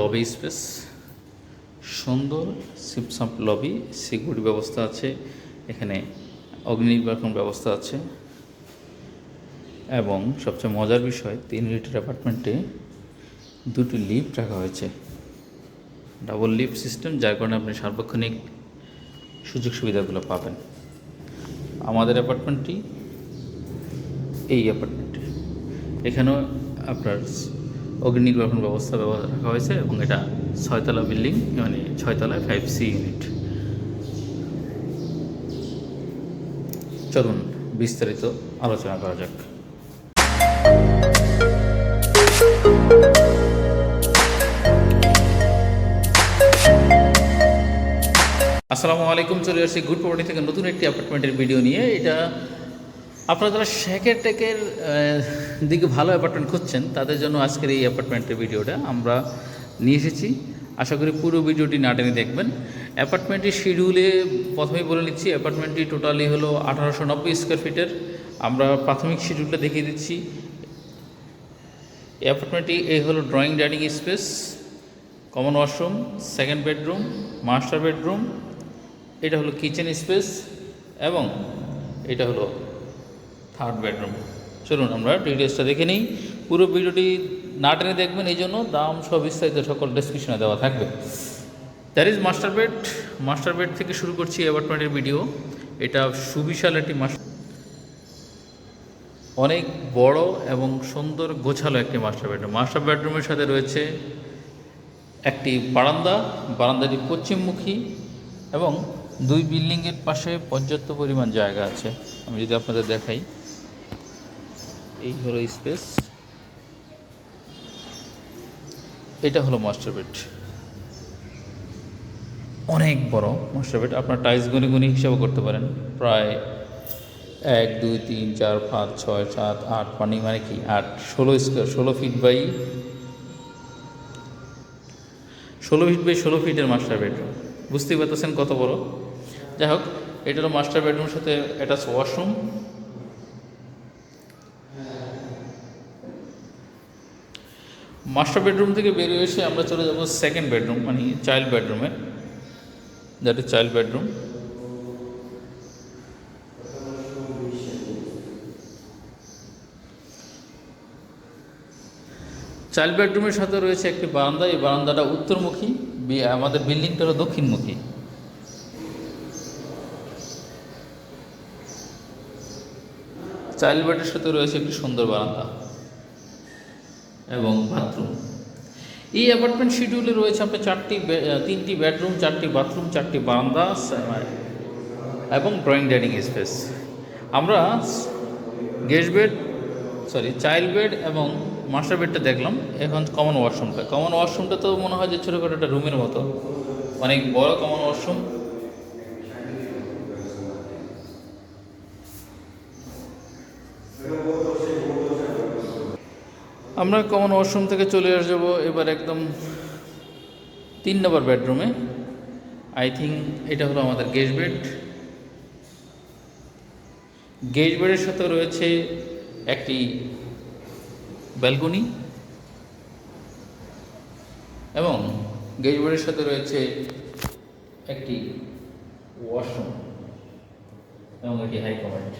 Lobby space, সুন্দর সিপসাপ lobby, security ব্যবস্থা আছে, এখানে অগ্নি ব্যবস্থা আছে। এবং সবচেয়ে মজার বিষয়, তিন লিটার অ্যাপার্টমেন্টে দুটি লিফট রাখা হয়েছে। ডাবল লিফট সিস্টেম, যার কারণে আপনি সার্বক্ষণিক সুযোগ সুবিধাগুলো পাবেন। আমাদের অ্যাপার্টমেন্টটি এই অ্যাপার্টমেন্টে। এখানেও আপনার অগ্নি নির্বাপন ব্যবস্থা ব্যবহার রাখা হয়েছে এবং এটা ছয়তলা বিল্ডিং মানে ছয়তলায় ফাইভ সি ইউনিট চলুন বিস্তারিত আলোচনা করা যাক। আসসালামু আলাইকুম, চলে আসছি গুড প্রপার্টি থেকে নতুন একটি অ্যাপার্টমেন্টের ভিডিও নিয়ে। এটা আপনারা যারা শেখের টেকের দিকে ভালো অ্যাপার্টমেন্ট খুঁজছেন, তাদের জন্য আজকের এই অ্যাপার্টমেন্টের ভিডিওটা আমরা নিয়ে এসেছি। আশা করি পুরো ভিডিওটি না টেনে দেখবেন। অ্যাপার্টমেন্টটির শিডিউলে প্রথমেই বলে নিচ্ছি অ্যাপার্টমেন্টটি টোটালি হলো আঠারোশো নব্বই স্কোয়ার ফিটের আমরা প্রাথমিক শিডিউলটা দেখিয়ে দিচ্ছি। অ্যাপার্টমেন্টটি এই হলো drawing dining space common washroom second bedroom master bedroom এটা হলো কিচেন স্পেস এবং এটা হলো থার্ড বেডরুম। চলুন আমরা ডিটেলসটা দেখে নিই। পুরো ভিডিওটি না টেনে দেখবেন, এই জন্য দাম সব বিস্তারিত সকল ডেসক্রিপশনে দেওয়া থাকবে। That is master bed master bed থেকে শুরু করছি অ্যাপার্টমেন্টের ভিডিও এটা সুবিশাল একটি মাস্টার অনেক বড় এবং সুন্দর গোছালো একটি মাস্টার বেডরুম মাস্টার বেডরুমের সাথে রয়েছে একটি বারান্দা। বারান্দাটি পশ্চিমমুখী এবং দুই বিল্ডিংয়ের পাশে পর্যাপ্ত পরিমাণ জায়গা আছে। আমি যদি আপনাদের দেখাই। এই হলো স্পেস। এটা হলো মাস্টার বেড। অনেক বড় মাস্টার বেড। আপনার টাইলস গুনি গুনি হিসাবও করতে পারেন। প্রায় এক, দুই, তিন, চার, পাঁচ, ছয়, সাত, আট, পানি মানে কি? আট। ষোলো স্কোয়ার ষোলো ফিট বাই ষোলো ফিট বাই ষোলো ফিটের মাস্টার বেডরুম বুঝতেই পারতেছেন কত বড়? যাই হোক, এটা হলো মাস্টার বেডরুমের সাথে অ্যাটাচ ওয়াশরুম মাস্টার বেডরুম থেকে বেরিয়ে এসে আমরা চলে যাব সেকেন্ড বেডরুম মানে চাইল্ড বেডরুমে that is child bedroom child বেডরুমের সাথে রয়েছে একটি বারান্দা, এই বারান্দাটা উত্তরমুখী। আমাদের বিল্ডিংটা হলো দক্ষিণমুখী। চাইল্ড বেডের সাথে রয়েছে একটি সুন্দর বারান্দা এবং বাথরুম। এই অ্যাপার্টমেন্ট শিডিউলে রয়েছে আপনার চারটি তিনটি বেডরুম, চারটি বাথরুম, চারটি বারান্দা এবং ড্রয়িং ডাইনিং স্পেস। আমরা guest bed, sorry, child bed এবং মাস্টার বেডটা দেখলাম এখন কমন ওয়াশরুমটা কমন ওয়াশরুমটা তো মনে হয় যে ছোটোখাটো একটা রুমের মতো। অনেক বড় কমন ওয়াশরুম আমরা কমন ওয়াশরুম থেকে চলে আসব এবার একদম তিন নম্বর বেডরুমে আই থিঙ্ক এটা হলো আমাদের গেস্ট বেড গেস্ট বেডের সাথে রয়েছে একটি ব্যালকনি এবং গেজবোর্ডের সাথে রয়েছে একটি ওয়াশরুম এবং এটি হাই কমেন্ট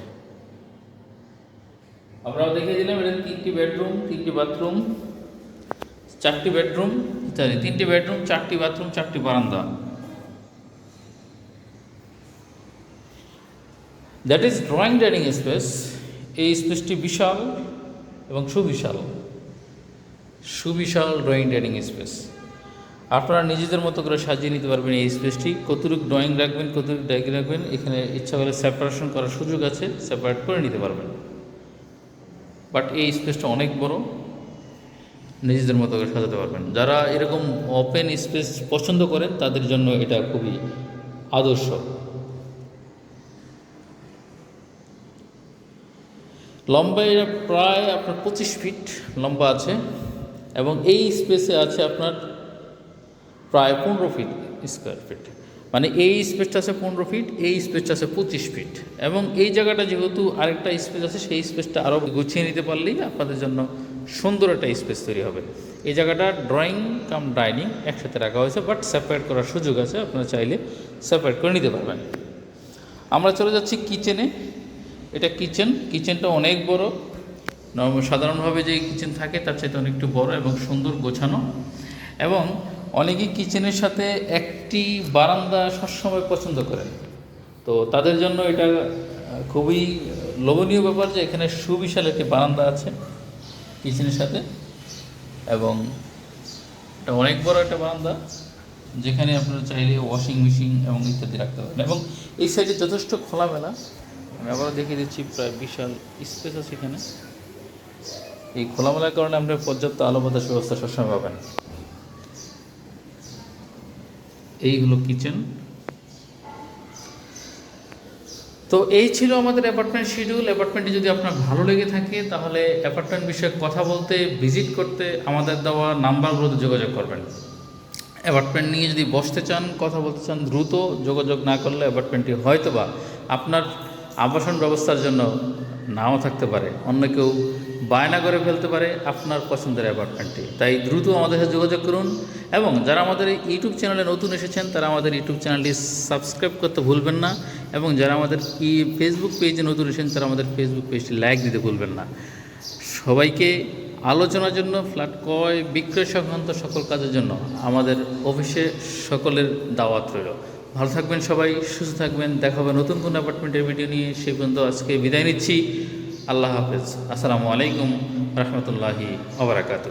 আমরা দেখিয়ে দিলাম, এটা তিনটি বেডরুম, তিনটি বাথরুম, চারটি বেডরুম সরি তিনটি বেডরুম, চারটি বাথরুম, চারটি বারান্দা। That is drawing dining space এই স্পেসটি বিশাল। এবং সুবিশাল সুবিশাল ড্রয়িং ডাইনিং স্পেস আপনারা নিজেদের মতো করে সাজিয়ে নিতে পারবেন এই স্পেসটি কতটুকু ড্রয়িং রাখবেন, কতটুকু ডাইগ রাখবেন, এখানে ইচ্ছা করলে সেপারেশন করার সুযোগ আছে সেপারেট করে নিতে পারবেন। বাট এই স্পেসটা অনেক বড়, নিজেদের মতো করে সাজাতে পারবেন। যারা এরকম ওপেন স্পেস পছন্দ করেন, তাদের জন্য এটা খুবই আদর্শ। লম্বা এটা প্রায় আপনার পঁচিশ ফিট লম্বা আছে এবং এই স্পেসে আছে আপনার প্রায় পনেরো ফিট স্কোয়ার ফিট। মানে এই স্পেসটা আছে পনেরো ফিট, এই স্পেসটা আছে পঁচিশ ফিট। এবং এই জায়গাটা যেহেতু আরেকটা স্পেস আছে, সেই স্পেসটা আরও গুছিয়ে নিতে পারলেই আপনাদের জন্য সুন্দর একটা স্পেস তৈরি হবে। এই জায়গাটা ড্রয়িং কাম ডাইনিং একসাথে রাখা হয়েছে, বাট সেপারেট করার সুযোগ আছে, আপনারা চাইলে সেপারেট করে নিতে পারবেন। আমরা চলে যাচ্ছি কিচেনে। এটা কিচেন, কিচেনটা অনেক বড়। সাধারণভাবে যে কিচেন থাকে, তার চাইতে অনেকটু বড় এবং সুন্দর গোছানো। এবং অনেকেই কিচেনের সাথে একটি বারান্দা সবসময় পছন্দ করেন। তো তাদের জন্য এটা খুবই লোভনীয় ব্যাপার যে এখানে সুবিশাল একটি বারান্দা আছে কিচেনের সাথে। এবং এটা অনেক বড় একটা বারান্দা, যেখানে আপনারা চাইলে ওয়াশিং মেশিন এবং ইত্যাদি রাখতে পারেন। এবং এই সাইডে যথেষ্ট খোলামেলা। আমি আবারও দেখিয়ে দিচ্ছি, প্রায় বিশাল স্পেস আছে এখানে। এই খোলামেলার কারণে আপনার পর্যাপ্ত আলো বাতাস ব্যবস্থা সবসময় পাবেন। এইগুলো কিচেন তো এই ছিল আমাদের অ্যাপার্টমেন্ট শিডিউল অ্যাপার্টমেন্টটি যদি আপনার ভালো লেগে থাকে, তাহলে অ্যাপার্টমেন্ট বিষয়ে কথা বলতে ভিজিট করতে আমাদের দেওয়া নাম্বারগুলোতে যোগাযোগ করবেন। অ্যাপার্টমেন্ট নিয়ে যদি বসতে চান, কথা বলতে চান, দ্রুত যোগাযোগ না করলে অ্যাপার্টমেন্টটি হয়তো বা আপনার আবাসন ব্যবস্থার জন্য নাও থাকতে পারে। অন্য কেউ বায়না করে ফেলতে পারে আপনার পছন্দের অ্যাপার্টমেন্টটি। তাই দ্রুত আমাদের সাথে যোগাযোগ করুন এবং যারা আমাদের ইউটিউব চ্যানেলে নতুন এসেছেন, তারা আমাদের ইউটিউব চ্যানেলটি সাবস্ক্রাইব করতে ভুলবেন না এবং যারা আমাদের ই ফেসবুক পেজে নতুন এসেছেন, তারা আমাদের ফেসবুক পেজটি লাইক দিতে ভুলবেন না। সবাইকে আলোচনার জন্য, ফ্ল্যাট ক্রয়, বিক্রয় সংক্রান্ত সকল কাজের জন্য আমাদের অফিসে সকলের দাওয়াত রইল। ভালো থাকবেন সবাই, সুস্থ থাকবেন। দেখা হবে নতুন কোনো অ্যাপার্টমেন্টের ভিডিও নিয়ে। সেই পর্যন্ত আজকে বিদায় নিচ্ছি। আল্লাহ হাফেজ। আসসালামু আলাইকুম রহমতুল্লাহি আবরাকাতু